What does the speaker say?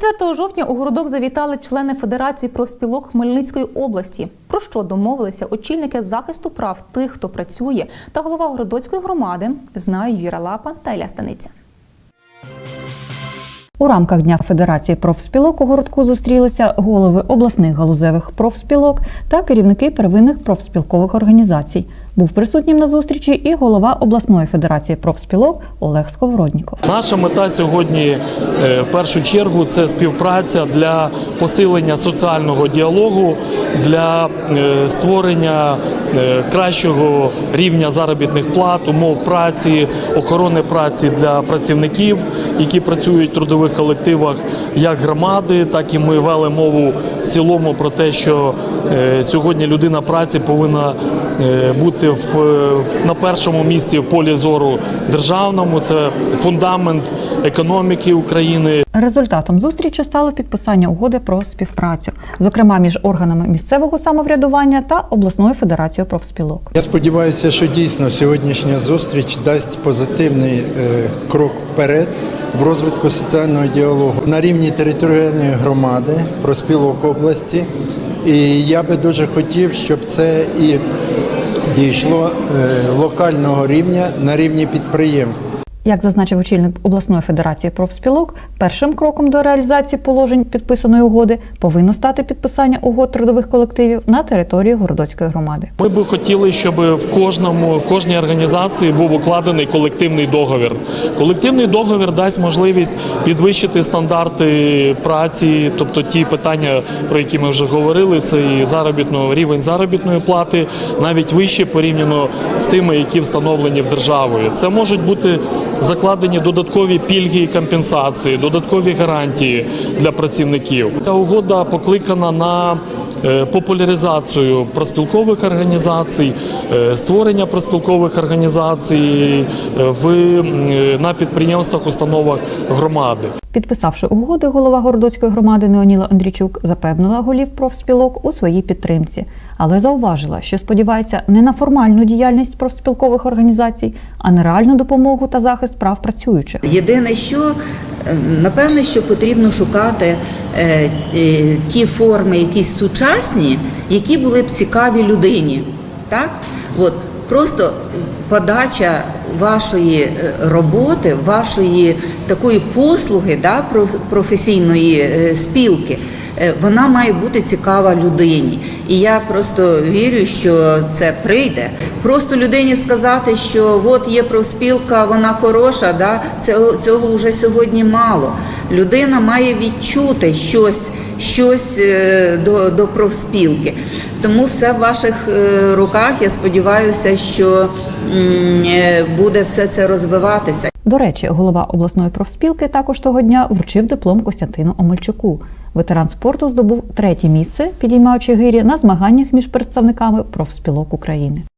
4 жовтня у городок завітали члени Федерації профспілок Хмельницької області. Про що домовилися очільники захисту прав тих, хто працює, та голова городоцької громади знають Віра Лапа та Ілля Станиця. У рамках Дня Федерації профспілок у городку зустрілися голови обласних галузевих профспілок та керівники первинних профспілкових організацій. Був присутнім на зустрічі і голова обласної федерації профспілок Олег Сковородніков. Наша мета сьогодні е, в першу чергу це співпраця для посилення соціального діалогу, для е, створення кращого рівня заробітних плат, умов праці, охорони праці для працівників, які працюють в трудових колективах, як громади, так і ми вели мову в цілому про те, що е, сьогодні людина праці повинна е, бути в на першому місці в полі зору державному. Це фундамент економіки України. Результатом зустрічі стало підписання угоди про співпрацю, зокрема між органами місцевого самоврядування та обласною федерацією профспілок. Я сподіваюся, що дійсно сьогоднішня зустріч дасть позитивний е, крок вперед в розвитку соціального діалогу на рівні територіальної громади проспілок області. І я би дуже хотів, щоб це і дійшло е, локального рівня на рівні підприємств. Як зазначив очільник обласної федерації профспілок, першим кроком до реалізації положень підписаної угоди повинно стати підписання угод трудових колективів на території Городоцької громади. Ми би хотіли, щоб в кожному в кожній організації був укладений колективний договір. Колективний договір дасть можливість підвищити стандарти праці, тобто ті питання, про які ми вже говорили, це і заробітно рівень заробітної плати, навіть вище порівняно з тими, які встановлені в державою. Це можуть бути закладені додаткові пільги і компенсації, додаткові гарантії для працівників. Ця угода покликана на е, популяризацію проспілкових організацій, е, створення проспілкових організацій е, в на підприємствах, установах громади. Підписавши угоди, голова Городоцької громади Неоніла Андрійчук запевнила голів профспілок у своїй підтримці, але зауважила, що сподівається не на формальну діяльність профспілкових організацій, а на реальну допомогу та захист прав працюючих. Єдине, що е, напевне, що потрібно шукати е, е, ті форми, якісь сучасні, які були б цікаві людині. Так? От, просто подача вашої е, роботи, вашої такої послуги да, професійної е, спілки. е, Вона має бути цікава людині, і я просто вірю, що це прийде. Просто людині сказати, що от є профспілка, вона хороша, да цього, цього вже сьогодні мало. Людина має відчути щось, щось е, до, до профспілки. Тому все в ваших е, руках. Я сподіваюся, що е, буде все це розвиватися. До речі, голова обласної профспілки також того дня вручив диплом Костянтину Омельчуку. Ветеран спорту здобув третє місце, підіймаючи гирі на змаганнях між представниками профспілок України.